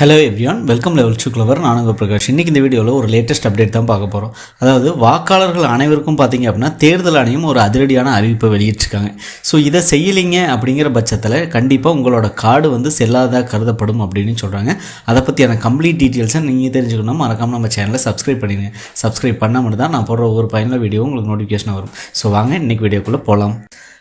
Hello everyone welcome level to clever நான் பிரகாஷ். இன்றைக்கி இந்த வீடியோவில் ஒரு லேட்டஸ்ட் அப்டேட் தான் பார்க்க போகிறோம் அதாவது வாக்காளர்கள் அனைவருக்கும் பார்த்தீங்க அப்படின்னா தேர்தல் ஆணையம் ஒரு அதிரடியான அறிவிப்பை வெளியிட்டிருக்காங்க. ஸோ இதை செய்யலைங்க அப்படிங்கிற பட்சத்தில் கண்டிப்பாக உங்களோட கார்டு வந்து செல்லாதாக கருதப்படும் அப்படின்னு சொல்கிறாங்க அதை பற்றியான கம்ப்ளீட் டீட்டெயில்ஸை நீங்கள் தெரிஞ்சுக்கணும் மறக்காமல் நம்ம சேனலை சப்ஸ்கிரைப் பண்ணிடுங்க. சப்ஸ்கிரைப் பண்ணால் மட்டும் தான் நான் போடுற ஒவ்வொரு பயனுள்ள வீடியோ உங்களுக்கு நோட்டிஃபிகேஷன் வரும். ஸோ வாங்க இன்றைக்கி வீடியோக்குள்ளே போகலாம்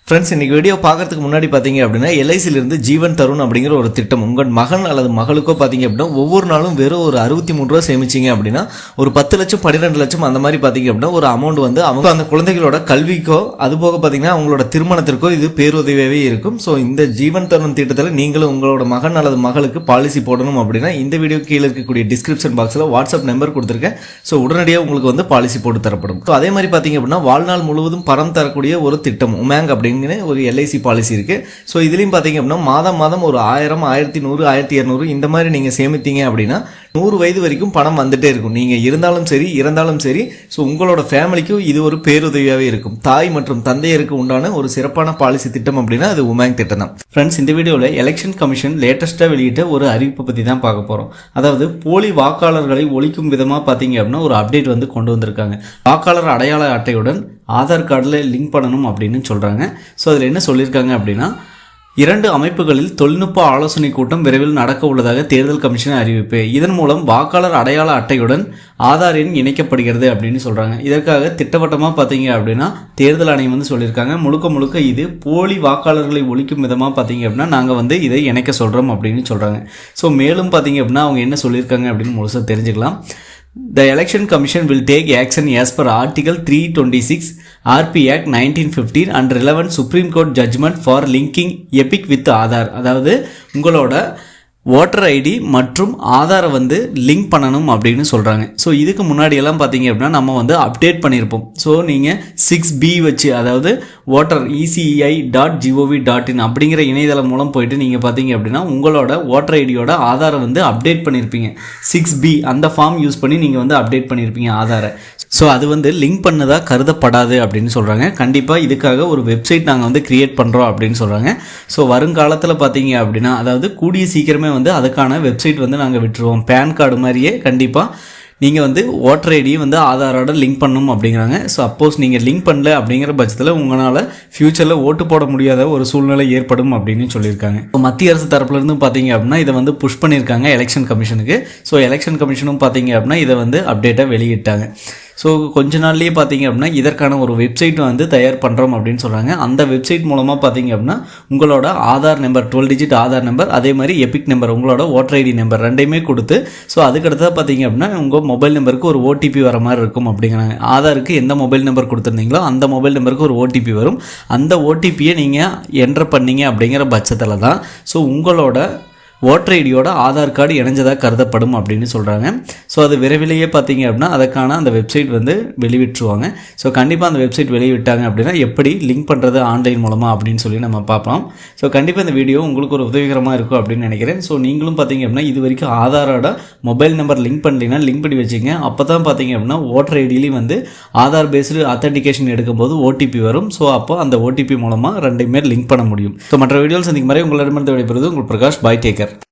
ஃப்ரெண்ட்ஸ் இன்னைக்கு வீடியோ பார்க்குறதுக்கு முன்னாடி பார்த்தீங்க அப்படின்னா எல்ஐசியிலிருந்து ஜீவன் தருண் அப்படிங்கிற ஒரு திட்டம். உங்கள் மகன் அல்லது மகளுக்கோ பார்த்தீங்க அப்படின்னா ஒவ்வொரு நாளும் வெறும் ஒரு அறுபத்தி மூணு ரூபா சேமிச்சிங்க அப்படின்னா ஒரு பத்து லட்சம் பன்னிரெண்டு லட்சம் அந்த மாதிரி பார்த்தீங்க அப்படின்னா ஒரு அமௌண்ட் வந்து அவங்க அந்த குழந்தைகளோட கல்விக்கோ அது போக பார்த்தீங்கன்னா அவங்களோட திருமணத்திற்கோ இது பேருதவியாகவே இருக்கும். ஸோ இந்த ஜீவன் தருண் திட்டத்தில் நீங்களும் உங்களோட மகன் அல்லது மகளுக்கு பாலிசி போடணும் அப்படின்னா இந்த வீடியோ கீழே இருக்கக்கூடிய டிஸ்கிரிப்ஷன் பாக்ஸில் வாட்ஸ்அப் நம்பர் கொடுத்துருக்கேன். ஸோ உடனடியாக உங்களுக்கு வந்து பாலிசி போட்டு தரப்படும். ஸோ அதே மாதிரி பார்த்தீங்க அப்படின்னா வாழ்நாள் முழுவதும் பரம் தரக்கூடிய ஒரு திட்டம் உமேங் அப்படிங்கிற ஒரு எல்ஐசி பாலிசி இருக்குது ஸோ இதுலேயும் பார்த்தீங்க அப்படின்னா மாதம் மாதம் ஒரு ஆயிரம் ஆயிரத்தி நூறு ஆயிரத்தி இரநூறு இந்த மாதிரி நீங்கள் சேமித்தீங்க அப்படின்னா நூறு வயது வரைக்கும் பணம் வந்துட்டே இருக்கும். நீங்கள் இருந்தாலும் சரி இறந்தாலும் சரி ஸோ உங்களோட ஃபேமிலிக்கும் இது ஒரு பேருதவியாகவே இருக்கும். தாய் மற்றும் தந்தையருக்கு உண்டான ஒரு சிறப்பான பாலிசி திட்டம் அப்படின்னா அது உமேங் திட்டம் தான். ஃப்ரெண்ட்ஸ் இந்த வீடியோவில் எலெக்ஷன் கமிஷன் லேட்டஸ்ட்டாக வெளியிட்ட ஒரு அறிவிப்பை பற்றி தான் பார்க்க போகிறோம் அதாவது போலி வாக்காளர்களை ஒழிக்கும் விதமாக பார்த்தீங்க அப்படின்னா ஒரு அப்டேட் வந்து கொண்டு வந்திருக்காங்க. வாக்காளர் அடையாள அட்டையுடன் ஆதார் கார்டில் லிங்க் பண்ணணும் அப்படின்னு சொல்கிறாங்க ஸோ அதில் என்ன சொல்லியிருக்காங்க அப்படின்னா இரண்டு அமைப்புகளில் தொழில்நுட்ப ஆலோசனை கூட்டம் விரைவில் நடக்க உள்ளதாக தேர்தல் கமிஷன் அறிவிப்பு. இதன் மூலம் வாக்காளர் அடையாள அட்டையுடன் ஆதார் எண் இணைக்கப்படுகிறது அப்படின்னு சொல்கிறாங்க இதற்காக திட்டவட்டமாக பார்த்தீங்க அப்படின்னா தேர்தல் ஆணையம் வந்து சொல்லியிருக்காங்க. முழுக்க முழுக்க இது போலி வாக்காளர்களை ஒழிக்கும் விதமாக பார்த்தீங்க அப்படின்னா நாங்கள் வந்து இதை இணைக்க சொல்கிறோம் அப்படின்னு சொல்கிறாங்க ஸோ மேலும் பார்த்தீங்க அப்படின்னா அவங்க என்ன சொல்லியிருக்காங்க அப்படின்னு முழுசாக தெரிஞ்சுக்கலாம். The Election Commission will take action as per Article 326 RP Act 1915 and relevant Supreme Court judgment for linking EPIC with Aadhaar அதாவது உங்களோட ஓட்டர் ஐடி மற்றும் ஆதாரை வந்து லிங்க் பண்ணணும் அப்படின்னு சொல்கிறாங்க ஸோ இதுக்கு முன்னாடியெல்லாம் பார்த்தீங்க அப்படின்னா நம்ம வந்து அப்டேட் பண்ணியிருப்போம். ஸோ நீங்கள் சிக்ஸ் பி வச்சு அதாவது voter ECI dot GOV dot in அப்படிங்கிற இணையதளம் மூலம் போயிட்டு நீங்கள் பார்த்தீங்க அப்படின்னா உங்களோட ஓட்டர் ஐடியோட ஆதாரை வந்து அப்டேட் பண்ணியிருப்பீங்க. சிக்ஸ் பி அந்த ஃபார்ம் யூஸ் பண்ணி நீங்கள் வந்து அப்டேட் பண்ணியிருப்பீங்க ஆதாரை. ஸோ அது வந்து லிங்க் பண்ணதாக கருதப்படாது அப்படின்னு சொல்கிறாங்க கண்டிப்பாக இதுக்காக ஒரு வெப்சைட் நாங்கள் வந்து க்ரியேட் பண்ணுறோம் அப்படின்னு சொல்கிறாங்க ஸோ வருங்காலத்தில் பார்த்தீங்க அப்படின்னா அதாவது கூடிய சீக்கிரமே வந்து அதுக்கான வெப்சைட் வந்து நாங்கள் விட்டுருவோம். பேன் கார்டு மாதிரியே கண்டிப்பாக நீங்கள் வந்து ஓட்டர் ஐடியும் வந்து ஆதாரோட லிங்க் பண்ணணும் அப்படிங்கிறாங்க. ஸோ அப்போஸ் நீங்கள் லிங்க் பண்ணல அப்படிங்கிற பட்சத்தில் உங்களால் ஃப்யூச்சரில் ஓட்டு போட முடியாத ஒரு சூழ்நிலை ஏற்படும் அப்படின்னு சொல்லியிருக்காங்க. இப்போ மத்திய அரசு தரப்புலேருந்து பார்த்தீங்க அப்படின்னா இதை வந்து புஷ் பண்ணியிருக்காங்க எலெக்ஷன் கமிஷனுக்கு ஸோ எலெக்ஷன் கமிஷனும் பார்த்தீங்க அப்படின்னா இதை வந்து அப்டேட்டாக வெளியிட்டாங்க. ஸோ கொஞ்ச நாள்லேயே பார்த்தீங்க அப்படின்னா இதற்கான ஒரு வெப்சைட் வந்து தயார் பண்ணுறோம் அப்படின்னு சொல்கிறாங்க அந்த வெப்சைட் மூலமாக பார்த்தீங்க அப்படின்னா உங்களோட Aadhaar number twelve digit Aadhaar number அதே மாதிரி எபிக் நம்பர் உங்களோட ஓட்டர் ஐடி நம்பர் ரெண்டையுமே கொடுத்து ஸோ அதுக்கடுத்ததாக பார்த்தீங்க அப்படின்னா உங்கள் மொபைல் நம்பருக்கு ஒரு ஓடிபி வர மாதிரி இருக்கும் அப்படிங்கிறாங்க ஆதாருக்கு எந்த மொபைல் நம்பர் கொடுத்துருந்தீங்களோ அந்த மொபைல் நம்பருக்கு ஒரு ஓடிபி வரும். அந்த ஓடிபியை நீங்கள் என்டர் பண்ணீங்க அப்படிங்கிற பட்சத்தில் தான் ஸோ உங்களோட ஓட்டர் ஐடியோட ஆதார் கார்டு இணைஞ்சதாக கருதப்படும் அப்படின்னு சொல்கிறாங்க ஸோ அது விரைவிலேயே பார்த்தீங்க அப்படின்னா அதுக்கான அந்த வெப்சைட் வந்து வெளிவிட்டுருவாங்க ஸோ கண்டிப்பாக அந்த வெப்சைட் வெளியிட்டாங்க அப்படின்னா எப்படி லிங்க் பண்ணுறது ஆன்லைன் மூலமாக அப்படின்னு சொல்லி நம்ம பார்ப்போம். ஸோ கண்டிப்பாக இந்த வீடியோ உங்களுக்கு ஒரு உதவிகரமாக இருக்கும் அப்படின்னு நினைக்கிறேன். ஸோ நீங்களும் பார்த்தீங்க அப்படின்னா இது வரைக்கும் ஆதாரோட மொபைல் நம்பர் லிங்க் பண்ணலைன்னா லிங்க் பண்ணி வச்சுங்க. அப்போ தான் பார்த்தீங்க அப்படின்னா ஓட்டர் ஐடியிலையும் வந்து ஆதார் பேஸ்டு அத்தன்டிகேஷன் எடுக்கும்போது ஓடிபி வரும். ஸோ அப்போ அந்த ஓடிபி மூலமாக ரெண்டையுமே லிங்க் பண்ண முடியும். ஸோ மற்ற வீடியோஸ் சந்திக்கும் மாதிரி உங்களிடமிருந்து விடைபெறுவது உங்கள் பிரகாஷ் பாய் டேக்கர்